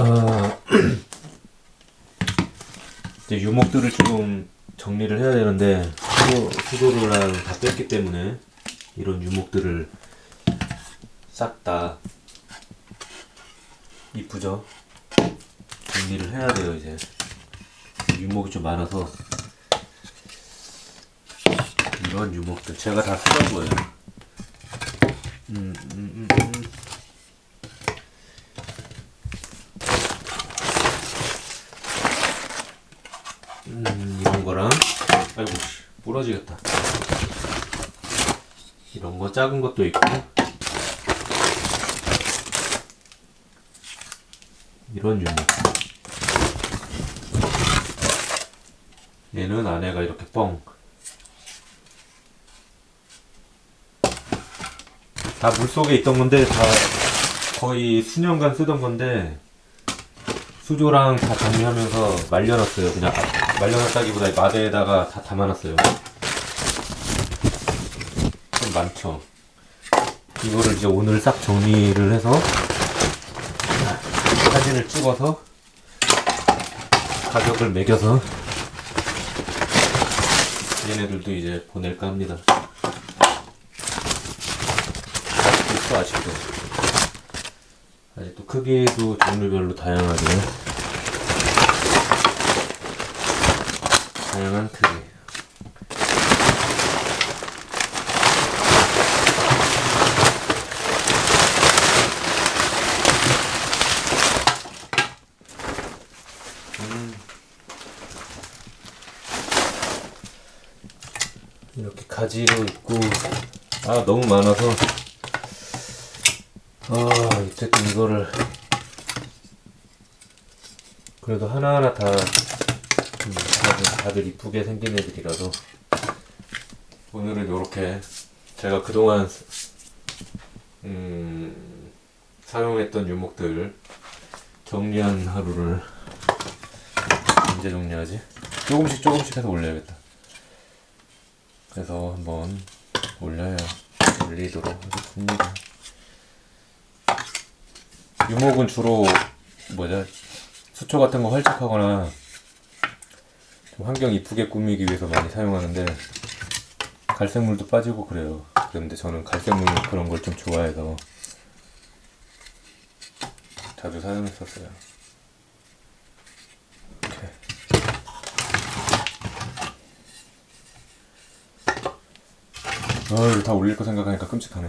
어, 이제 유목들을 좀 정리를 해야 되는데 수도, 수도를 다 뺐기 때문에 이런 유목들을 싹 다 이쁘죠? 정리를 해야 돼요 이제 유목이 좀 많아서 이런 유목들 제가 다 쓰던 거예요 음, 음, 음, 음. 음, 이런 거랑 아이고 씨, 부러지겠다. 이런 거 작은 것도 있고. 이런 유목 얘는 안에가 이렇게 뻥. 다 물속에 있던 건데 다 거의 수년간 쓰던 건데 수조랑 다 정리하면서 말려놨어요. 그냥 말려놨다기보다 마대에다가 다 담아놨어요. 좀 많죠. 이거를 이제 오늘 싹 정리를 해서 사진을 찍어서 가격을 매겨서 얘네들도 이제 보낼까 합니다. 있어 아직도. 아직도 크기도 종류별로 다양하게. 다양한 크기. 음. 이렇게 가지도 있고. 아 너무 많아서 아, 어쨌든 이거를 그래도 하나하나 다 음, 다들, 이쁘게 생긴 애들이라서 오늘은 요렇게 제가 그동안 음, 사용했던 유목들 정리한 하루를 언제 정리하지? 조금씩 조금씩 해서 올려야겠다 그래서 한번 올려야 올리도록 하겠습니다 유목은 주로 뭐냐 수초 같은 거 활착하거나 좀 환경 이쁘게 꾸미기 위해서 많이 사용하는데 갈색물도 빠지고 그래요. 그런데 저는 갈색물 그런 걸 좀 좋아해서 자주 사용했었어요. 이렇게. 아, 이거 다 올릴 거 생각하니까 끔찍하네.